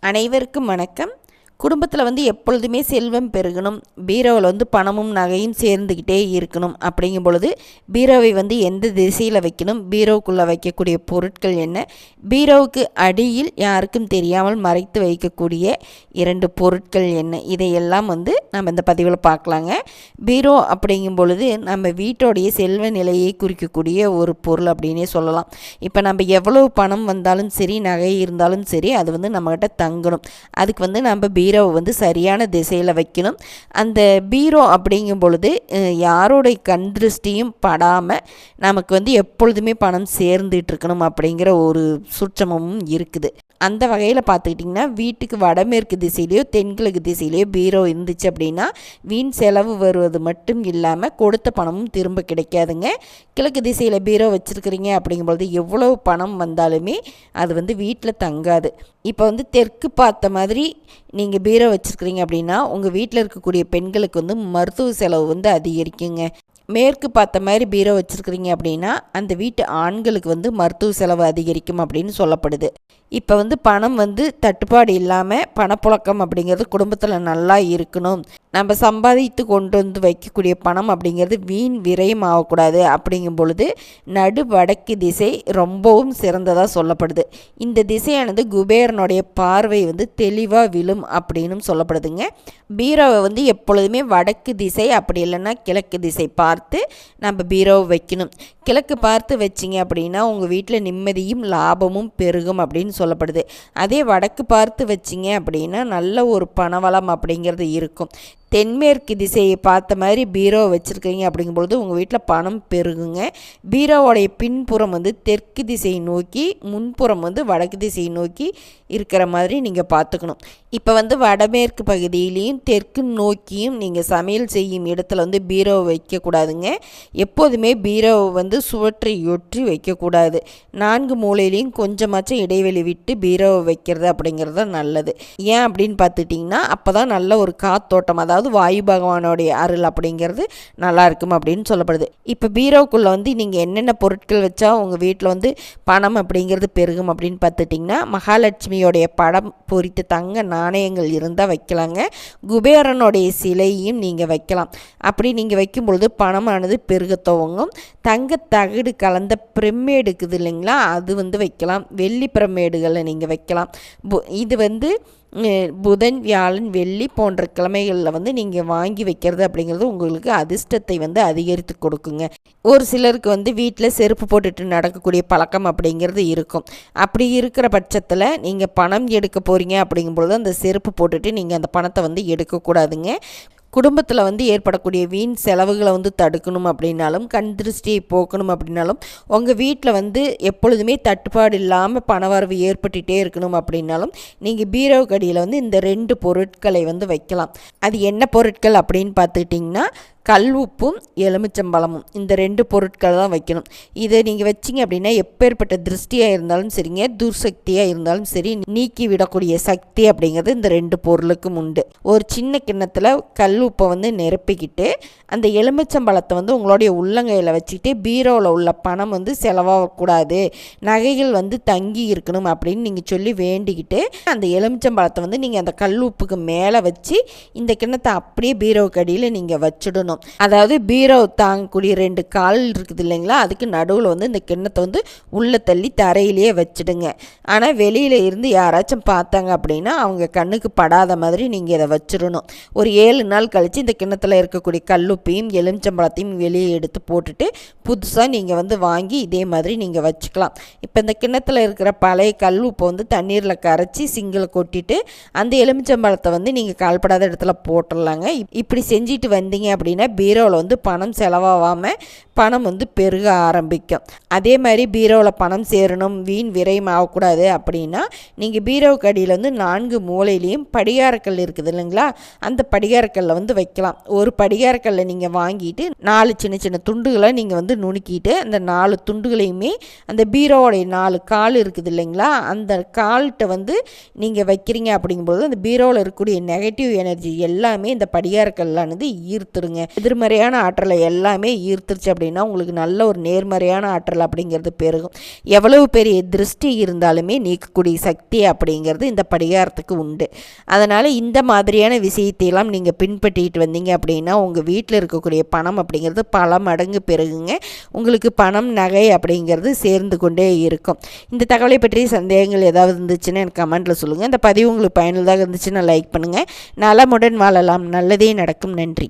அனைவருக்கும் வணக்கம். குடும்பத்தில் வந்து எப்பொழுதுமே செல்வம் பெருகணும். பீரோவில் வந்து பணமும் நகையும் சேர்ந்துக்கிட்டே இருக்கணும். அப்படிங்கும் பொழுது பீரோவை வந்து எந்த திசையில் வைக்கணும்? பீரோவுக்குள்ளே வைக்கக்கூடிய பொருட்கள் என்ன? பீரோவுக்கு அடியில் யாருக்கும் தெரியாமல் மறைத்து வைக்கக்கூடிய இரண்டு பொருட்கள் என்ன? இதையெல்லாம் வந்து நம்ம இந்த பதிவில் பார்க்கலாங்க. பீரோ அப்படிங்கும் பொழுது நம்ம வீட்டோடைய செல்வ நிலையை குறிக்கக்கூடிய ஒரு பொருள் அப்படின்னே சொல்லலாம். இப்போ நம்ம எவ்வளவு பணம் வந்தாலும் சரி நகை இருந்தாலும் சரி அது வந்து நம்மக்கிட்ட தங்கணும். அதுக்கு வந்து நம்ம பீரோவை வந்து சரியான திசையில் வைக்கணும். அந்த பீரோ அப்படிங்கும் பொழுது யாரோடைய கண் திருஷ்டியும் படாமல் நமக்கு வந்து எப்பொழுதுமே பணம் சேர்ந்துட்டு இருக்கணும் அப்படிங்கிற ஒரு சுற்றமும் இருக்குது. அந்த வகையில் பார்த்துக்கிட்டிங்கன்னா வீட்டுக்கு வடமேற்கு திசையிலையோ தென்கிழக்கு திசையிலையோ பீரோ இருந்துச்சு அப்படின்னா வீண் செலவு வருவது மட்டும் இல்லாமல் கொடுத்த பணமும் திரும்ப கிடைக்காதுங்க. கிழக்கு திசையில் பீரோ வச்சுருக்கிறீங்க அப்படிங்கும்பொழுது எவ்வளோ பணம் வந்தாலுமே அது வந்து வீட்டில் தங்காது. இப்போ வந்து தெற்கு பார்த்த மாதிரி நீங்கள் பீரோ வச்சுருக்கிறீங்க அப்படின்னா உங்கள் வீட்டில் இருக்கக்கூடிய பெண்களுக்கு வந்து மருத்துவ செலவு வந்து அதிகரிக்குங்க. மேற்கு பார்த்த மாதிரி பீரோ வச்சுருக்கிறீங்க அப்படின்னா அந்த வீட்டு ஆண்களுக்கு வந்து மருத்துவ செலவு அதிகரிக்கும் அப்படின்னு சொல்லப்படுது. இப்போ வந்து பணம் வந்து தட்டுப்பாடு இல்லாமல் பணப்புழக்கம் அப்படிங்கிறது குடும்பத்தில் நல்லா இருக்கணும். நம்ம சம்பாதித்து கொண்டு வந்து வைக்கக்கூடிய பணம் அப்படிங்கிறது வீண் விரயம் ஆகக்கூடாது அப்படிங்கும் பொழுது நடு வடக்கு திசை ரொம்பவும் சிறந்ததாக சொல்லப்படுது. இந்த திசையானது குபேரனுடைய பார்வை வந்து தெளிவாக விழும் அப்படின்னு சொல்லப்படுதுங்க. பீரோவை வந்து எப்பொழுதுமே வடக்கு திசை அப்படி இல்லைன்னா கிழக்கு திசை பார்த்து நம்ம பீரோவை வைக்கணும். கிழக்கு பார்த்து வச்சிங்க அப்படின்னா உங்கள் வீட்டில் நிம்மதியும் லாபமும் பெருகும் அப்படின்னு சொல்லப்படுது. அதே வடக்கு பார்த்து வச்சிங்க அப்படின்னா நல்ல ஒரு பணவளம் அப்படிங்கிறது இருக்கும். தென்மேற்கு திசையை பார்த்த மாதிரி பீரோ வச்சுருக்கீங்க அப்படிங்கும்பொழுது உங்கள் வீட்டில் பணம் பெருகுங்க. பீரோவோடைய பின்புறம் வந்து தெற்கு திசையை நோக்கி முன்புறம் வந்து வடக்கு திசையை நோக்கி இருக்கிற மாதிரி நீங்கள் பார்த்துக்கணும். இப்போ வந்து வடமேற்கு பகுதியிலையும் தெற்கு நோக்கியும் நீங்கள் சமையல் செய்யும் இடத்துல வந்து பீரோவை வைக்கக்கூடாதுங்க. எப்போதுமே பீரோவை வந்து சுவற்றை ஒற்றி வைக்கக்கூடாது. நான்கு மூலையிலையும் கொஞ்சமாச்சும் இடைவெளி விட்டு பீரோவை வைக்கிறது அப்படிங்கிறது தான் நல்லது. ஏன் அப்படின்னு பார்த்துட்டிங்கன்னா அப்போ தான் நல்ல ஒரு காத்தோட்டம் அதாவது வாயு பகவானோடைய அருள் அப்படிங்கிறது நல்லா இருக்கும் அப்படின்னு சொல்லப்படுது. இப்போ பீரோக்குள்ளே வந்து நீங்கள் என்னென்ன பொருட்கள் வச்சா உங்கள் வீட்டில் வந்து பணம் அப்படிங்கிறது பெருகும் அப்படின்னு பார்த்துட்டிங்கன்னா மகாலட்சுமியோடைய படம் பொறித்த தங்க நாணயங்கள் இருந்தால் வைக்கலாங்க. குபேரனுடைய சிலையும் நீங்கள் வைக்கலாம். அப்படி நீங்கள் வைக்கும் பொழுது பணமானது பெருக துவங்கும். தங்க தகடு கலந்த பிரம்மேடு இருக்குது இல்லைங்களா? அது வந்து வைக்கலாம். வெள்ளி பிரம்மேடுகளை நீங்கள் வைக்கலாம். பு- இது வந்து புதன் வியாழன் வெள்ளி போன்ற கிழமைகளில் வந்து நீங்கள் வாங்கி வைக்கிறது அப்படிங்கிறது உங்களுக்கு அதிர்ஷ்டத்தை வந்து அதிகரித்து கொடுக்குங்க. ஒரு சிலருக்கு வந்து வீட்டில் செருப்பு போட்டுட்டு நடக்கக்கூடிய பழக்கம் அப்படிங்கிறது இருக்கும். அப்படி இருக்கிற பட்சத்தில் நீங்கள் பணம் எடுக்க போகிறீங்க அப்படிங்கும்பொழுது அந்த செருப்பு போட்டுட்டு நீங்கள் அந்த பணத்தை வந்து எடுக்கக்கூடாதுங்க குடும்பத்தில் வந்து ஏற்படக்கூடிய வீண் செலவுகளை வந்து தடுக்கணும் அப்படின்னாலும் கண் திருஷ்டியை போக்கணும் அப்படின்னாலும் உங்கள் வீட்டில் வந்து எப்பொழுதுமே தட்டுப்பாடு இல்லாமல் பணவரவு ஏற்பட்டுகிட்டே இருக்கணும் அப்படின்னாலும் நீங்கள் பீரோ கடியில் வந்து இந்த ரெண்டு பொருட்களை வந்து வைக்கலாம். அது என்ன பொருட்கள் அப்படின்னு பார்த்துக்கிட்டிங்கன்னா கல் உப்பும் எலுமிச்சம்பழமும் இந்த ரெண்டு பொருட்கள் தான் வைக்கணும். இதை நீங்கள் வச்சிங்க அப்படின்னா எப்பேற்பட்ட திருஷ்டியாக இருந்தாலும் சரிங்க துர்சக்தியாக இருந்தாலும் சரி நீக்கி விடக்கூடிய சக்தி அப்படிங்கிறது இந்த ரெண்டு பொருளுக்கும் உண்டு. ஒரு சின்ன கிண்ணத்தில் கல் உப்பை வந்து நிரப்பிக்கிட்டு அந்த எலுமிச்சம்பழத்தை வந்து உங்களுடைய உள்ளங்கையில் வச்சுக்கிட்டு பீரோவில் உள்ள பணம் வந்து செலவாகக்கூடாது. நகைகள் வந்து தங்கி இருக்கணும் அப்படின்னு நீங்கள் சொல்லி வேண்டிக்கிட்டு அந்த எலுமிச்சம்பழத்தை வந்து நீங்கள் அந்த கல் உப்புக்கு மேலே வச்சு இந்த கிண்ணத்தை அப்படியே பீரோவுக்கு அடியில் நீங்கள் வச்சிடணும். அதாவது பீரோ தாங்கக்கூடிய ரெண்டு கால் இருக்குது இல்லைங்களா? அதுக்கு நடுவில் வந்து இந்த கிண்ணத்தை வந்து உள்ளே தள்ளி தரையிலேயே வச்சுடுங்க. ஆனால் வெளியில் இருந்து யாராச்சும் பார்த்தாங்க அப்படின்னா அவங்க கண்ணுக்கு படாத மாதிரி நீங்கள் இதை வச்சிடணும். ஒரு ஏழு நாள் கழித்து இந்த கிண்ணத்தில் இருக்கக்கூடிய கல்லுப்பையும் எலுமிச்சம்பழத்தையும் வெளியே எடுத்து போட்டுட்டு புதுசாக நீங்கள் வந்து வாங்கி இதே மாதிரி நீங்கள் வச்சுக்கலாம். இப்போ இந்த கிண்ணத்தில் இருக்கிற பழைய கல் உப்பை வந்து தண்ணீரில் கரைச்சி சிங்கில் கொட்டிட்டு அந்த எலுமிச்சம்பழத்தை வந்து நீங்கள் கால்படாத இடத்துல போட்டுடலாங்க. இப்படி செஞ்சுட்டு வந்தீங்க அப்படின்னா பீரோவில் வந்து பணம் செலவாகாமல் பணம் வந்து பெருக ஆரம்பிக்கும். அதே மாதிரி பீரோவில் பணம் சேரணும் வீண் விரயம் ஆகக்கூடாது அப்படின்னா நீங்கள் பீரோ கடியில் வந்து நான்கு மூலையிலையும் படிகாரக்கல் இருக்குது இல்லைங்களா? அந்த படிகாரக்கல்லை வந்து வைக்கலாம். ஒரு படிகாரக்கல்லை நீங்கள் வாங்கிட்டு நாலு சின்ன சின்ன துண்டுகளை நீங்கள் வந்து நுணுக்கிட்டு அந்த நாலு துண்டுகளையுமே அந்த பீரோவோடைய நாலு கால் இருக்குது இல்லைங்களா? அந்த கால்கிட்ட வந்து நீங்கள் வைக்கிறீங்க அப்படிங்கும்போது அந்த பீரோவில் இருக்கக்கூடிய நெகட்டிவ் எனர்ஜி எல்லாமே இந்த படிகாரக்கல்லானது ஈர்த்துருங்க. எதிர்மறையான ஆற்றலை எல்லாமே ஈர்த்துருச்சு அப்படின்னா உங்களுக்கு நல்ல ஒரு நேர்மறையான ஆற்றல் அப்படிங்கிறது பெருகும். எவ்வளவு பெரிய திருஷ்டி இருந்தாலுமே நீக்கக்கூடிய சக்தி அப்படிங்கிறது இந்த படிகாரத்துக்கு உண்டு. அதனால் இந்த மாதிரியான விஷயத்தையெல்லாம் நீங்கள் பின்பற்றிட்டு வந்தீங்க அப்படின்னா உங்கள் வீட்டில் இருக்கக்கூடிய பணம் அப்படிங்கிறது பல மடங்கு பெருகுங்க. உங்களுக்கு பணம் நகை அப்படிங்கிறது சேர்ந்து கொண்டே இருக்கும். இந்த தகவலை பற்றி சந்தேகங்கள் ஏதாவது இருந்துச்சுன்னா எனக்கு கமெண்ட்டில் சொல்லுங்கள் இந்த பதிவு உங்களுக்கு பயனுள்ளதாக இருந்துச்சுன்னா லைக் பண்ணுங்கள் நலமுடன் வாழலாம். நல்லதே நடக்கும். நன்றி.